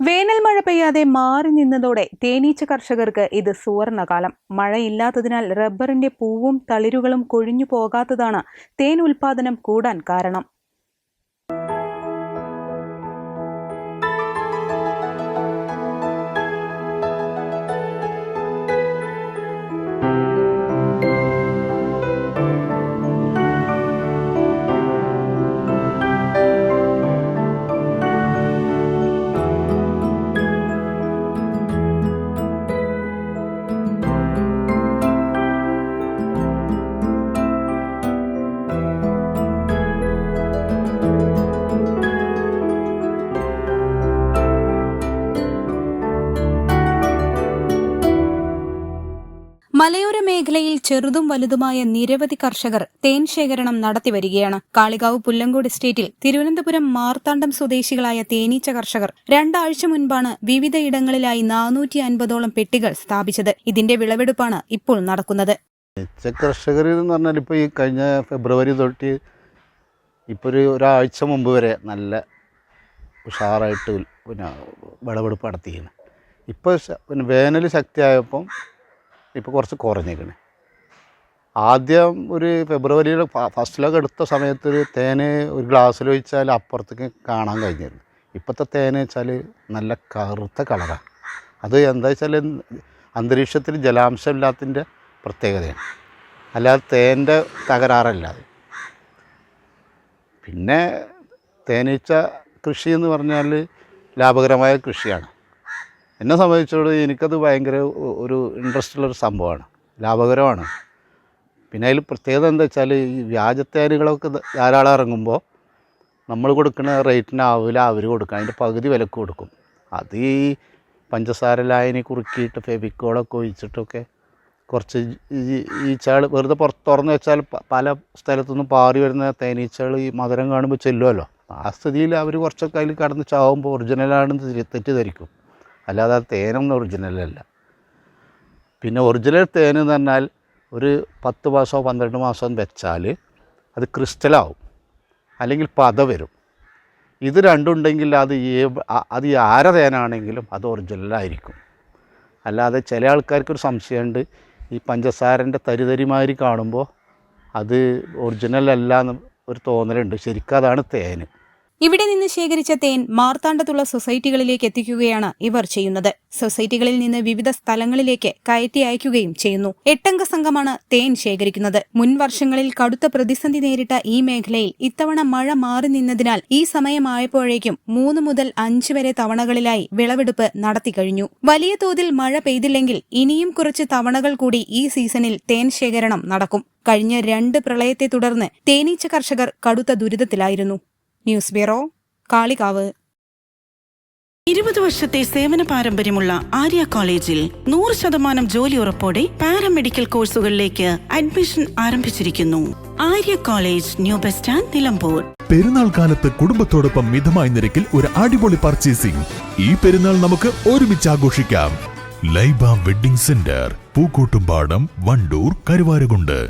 വേനൽ മഴ പെയ്യാതെ മാറി നിന്നതോടെ തേനീച്ച കർഷകർക്ക് ഇത് സുവർണകാലം. മഴയില്ലാത്തതിനാൽ റബ്ബറിന്റെ പൂവും തളിരുകളും കൊഴിഞ്ഞു പോകാത്തതാണ് തേൻ ഉൽപാദനം കൂടാൻ കാരണം. മേഖലയിൽ ചെറുതും വലുതുമായ നിരവധി കർഷകർ തേൻ ശേഖരണം നടത്തിവരികയാണ്. കാളികാവ് പുല്ലങ്കോട് എസ്റ്റേറ്റിൽ തിരുവനന്തപുരം മാർത്താണ്ഡം സ്വദേശികളായ തേനീച്ച കർഷകർ രണ്ടാഴ്ച മുൻപാണ് വിവിധയിടങ്ങളിലായി നാനൂറ്റി അൻപതോളം പെട്ടികൾ സ്ഥാപിച്ചത്. ഇതിന്റെ വിളവെടുപ്പാണ് ഇപ്പോൾ നടക്കുന്നത്. കർഷകർ എന്ന് പറഞ്ഞാൽ ഇപ്പോൾ ഈ കഴിഞ്ഞ ഫെബ്രുവരി തൊട്ട് ഇപ്പോൾ ഒരു ഒരാഴ്ച മുമ്പ് വരെ നല്ല ഉഷാറായിട്ട് പിന്നെ വിളവെടുപ്പ് നടത്തിയിരുന്നു ഇപ്പോൾ പിന്നെ വേനൽ ശക്തിയായപ്പം ഇപ്പോൾ കുറച്ച് കുറഞ്ഞേക്കണ് ആദ്യം ഒരു ഫെബ്രുവരിയിൽ ഫസ്റ്റ് ഫസ്റ്റിലൊക്കെ എടുത്ത സമയത്ത് ഒരു തേന് ഒരു ഗ്ലാസ്സിൽ ഒഴിച്ചാൽ അപ്പുറത്തേക്ക് കാണാൻ കഴിഞ്ഞിരുന്നു. ഇപ്പോഴത്തെ തേന് വെച്ചാൽ നല്ല കറുത്ത കളറാണ് അത് എന്താ വെച്ചാൽ അന്തരീക്ഷത്തിൽ ജലാംശം ഇല്ലാത്തതിന്റെ പ്രത്യേകതയാണ്. അല്ലാതെ തേന്റെ തകരാറല്ല അത്. പിന്നെ തേനീച്ച കൃഷി എന്ന് പറഞ്ഞാൽ ലാഭകരമായ കൃഷിയാണ്. എന്നെ സംബന്ധിച്ചോട് എനിക്കത് ഭയങ്കര ഒരു ഇൻട്രസ്റ്റ് ഉള്ളൊരു സംഭവമാണ്. ലാഭകരമാണ്. പിന്നെ അതിൽ പ്രത്യേകത എന്താ വെച്ചാൽ ഈ വ്യാജത്തേനുകളൊക്കെ ധാരാളം ഇറങ്ങുമ്പോൾ നമ്മൾ കൊടുക്കുന്ന റേറ്റിനാവില്ല അവർ കൊടുക്കുക അതിന്റെ പകുതി വിലക്ക് കൊടുക്കും. അത് ഈ പഞ്ചസാര ലായനി കുറുക്കിയിട്ട് ഫെബിക്കോളൊക്കെ ഒഴിച്ചിട്ടൊക്കെ കുറച്ച് ഈച്ചകൾ വെറുതെ പുറത്ത് തുറന്ന് വെച്ചാൽ പല സ്ഥലത്തുനിന്നും പാറി വരുന്ന തേനീച്ചകൾ ഈ മധുരം കാണുമ്പോൾ ചെല്ലുമല്ലോ ആ സ്ഥിതിയിൽ അവർ കുറച്ചൊക്കെ അതിൽ കടന്ന് ചാവുമ്പോൾ ഒറിജിനലാണെന്ന് തെറ്റി- തെറ്റിദ്ധരിക്കും. അല്ലാതെ ആ തേനൊന്നും ഒറിജിനലല്ല പിന്നെ ഒറിജിനൽ തേൻ എന്ന് പറഞ്ഞാൽ ഒരു പത്ത് മാസമോ പന്ത്രണ്ട് മാസമോ വെച്ചാൽ അത് ക്രിസ്റ്റലാവും അല്ലെങ്കിൽ പത വരും. ഇത് രണ്ടുണ്ടെങ്കിൽ അത് അത് ആര തേനാണെങ്കിലും അത് ഒറിജിനലായിരിക്കും അല്ലാതെ ചില ആൾക്കാർക്കൊരു സംശയമുണ്ട്. ഈ പഞ്ചസാരന്റെ തരിതരിമാതിരി കാണുമ്പോൾ അത് ഒറിജിനൽ അല്ല എന്ന് ഒരു തോന്നലുണ്ട്. ശരിക്കും അതാണ് തേന് ഇവിടെ നിന്ന് ശേഖരിച്ച തേൻ മാർത്താണ്ഡത്തുള്ള സൊസൈറ്റികളിലേക്ക് എത്തിക്കുകയാണ് ഇവർ ചെയ്യുന്നത്. സൊസൈറ്റികളിൽ നിന്ന് വിവിധ സ്ഥലങ്ങളിലേക്ക് കയറ്റി അയക്കുകയും ചെയ്യുന്നു. എട്ടംഗ സംഘമാണ് തേൻ ശേഖരിക്കുന്നത്. മുൻ വർഷങ്ങളിൽ കടുത്ത പ്രതിസന്ധി നേരിട്ട ഈ മേഖലയിൽ ഇത്തവണ മഴ മാറി നിന്നതിനാൽ ഈ സമയമായപ്പോഴേക്കും മൂന്ന് മുതൽ അഞ്ച് വരെ തവണകളിലായി വിളവെടുപ്പ് നടത്തിക്കഴിഞ്ഞു വലിയ തോതിൽ മഴ പെയ്തില്ലെങ്കിൽ ഇനിയും കുറച്ച് തവണകൾ കൂടി ഈ സീസണിൽ തേൻ ശേഖരണം നടക്കും. കഴിഞ്ഞ രണ്ട് പ്രളയത്തെ തുടർന്ന് തേനീച്ച കർഷകർ കടുത്ത ദുരിതത്തിലായിരുന്നു. News bureau Kalikavu. ഇരുപത് വർഷത്തെ സേവന പാരമ്പര്യമുള്ള ആര്യ കോളേജിൽ നൂറ് ശതമാനം ജോലി ഉറപ്പോടെ പാരാമെഡിക്കൽ കോഴ്സുകളിലേക്ക് അഡ്മിഷൻ ആരംഭിച്ചിരിക്കുന്നു. Arya college new bus stand Nilambur. പെരുന്നാൾ കാലത്ത് കുടുംബത്തോടൊപ്പം മിതമായ നിരക്കിൽ ഒരു അടിപൊളി പർച്ചേസിംഗ് ഈ പെരുന്നാൾ നമുക്ക് ഒരുമിച്ച് ആഘോഷിക്കാം. Laiba wedding centre Pookottumpadam Wandoor Karuvarakundu.